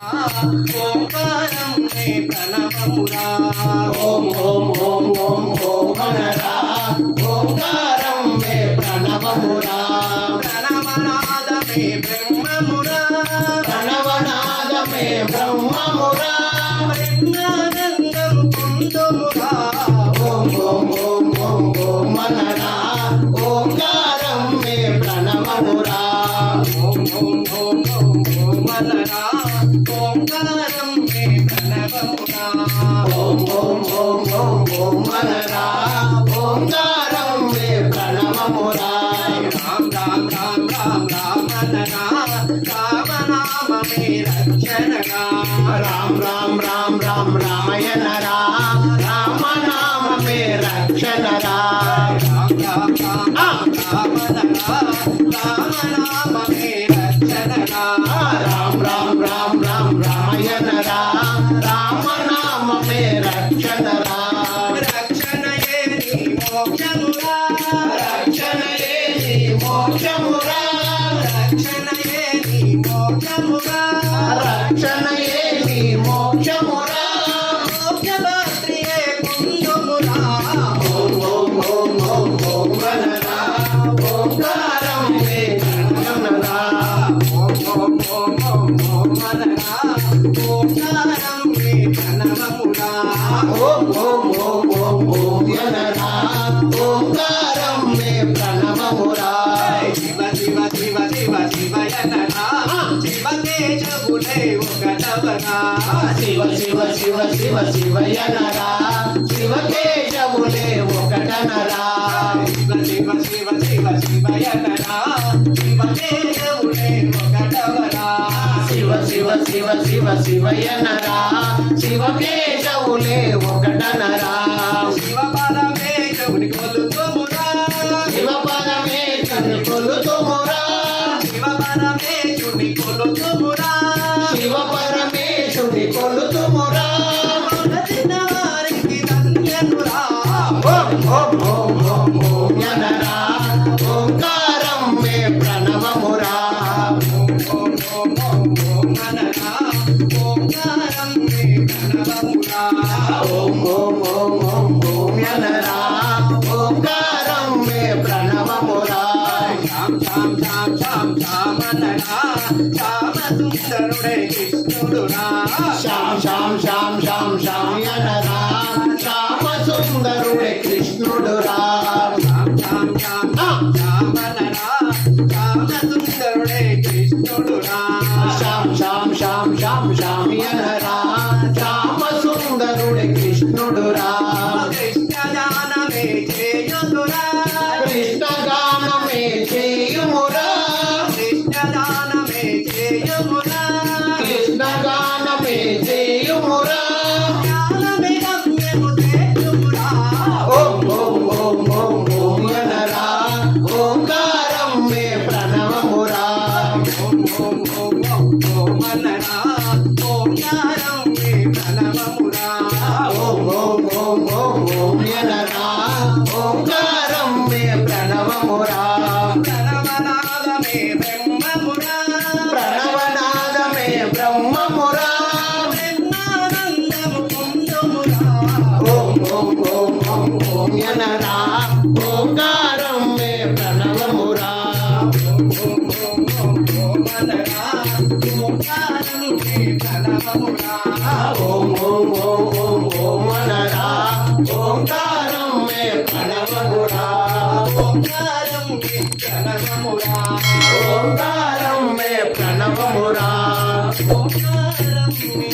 ఓంకారం మే ప్రణవమురా ఓం ఓం ఓం ఓం ఓం మనరా ఓంకారం మే ప్రణవమురా ప్రణవనాదమే బ్రహ్మమురా ప్రణవనాదమే బ్రహ్మమురా ఓం ఓం ఓం ఓం ఓం మనరా ఓంకారం మే ప్రణవమురా రామ్ రామ్ రామ్ రామ్ రామ నరా రామనామమే రక్షణగా రామ్ రామ్ రామ్ రామ్ రామనామమే రక్షణరా రామ్ రామ్ రామ్ రామ్ రామ రామనామమే రక్షణగా రామ్ రామ్ శివ శివ శివ శివ శివయనరా శివ తేజములే ఒకటవరా శివ శివ శివ శివ శివయనరా శివ ఒకటనరా శివ శివ శివ శివ శివ శివ శివ శివయనరా. శివ తేజములే ఒకటనరా శివ పరమేశవుని కొలుతుమురా. శివ కొలుతుమురా. శివ కొలుతుమురా. శివ కొలుతుమురా వారికి ఓం ఓం ఓం ఓం ఓం ఓం ఓం యనరా ఓంకారం మే ప్రణవమురా శాం శాం శాం శాం శామనరా శామ సుందరుడే కృష్ణుడురా శ్యామ్ శ్యామ్ శ్యామ్ శ్యామ్ శ్యామ్ యనరా శ్యామ సుందరుడే కృష్ణుడురా శాం శాం శాం శాం శామనరా శామ సుందరుడే కృష్ణుడురా శ్యామ్ శ్యామ్ శ్యామ్ శ్యామ్ శ్యామ్ యనరా ఓం ఓం ఓం ఓం యనరా ఓంకారం మే ప్రణవమురా. ఓం ఓం ఓం ఓం మనరా. ఓంకారం మే ప్రణవమురా ప్రణవనాదమే బ్రహ్మమురా ప్రణవనాదమే బ్రహ్మమురా బ్రహ్మానందము పొందుమురా. ఓం ఓం ఓం ఓం ఓం యనరా. ఓంకారం మే ప్రణవమురా. ఓం ఓం ఓం ఓం మనరా ఓంకారం మే ప్రణవమురా ఓం ఓం ఓం ఓం ఓం మనరా ఓంకారం మే ప్రణవమురా. ఓంకారం మే ప్రణవమురా ఓంకారం మే ప్రణవమురా. ఓంకారం మే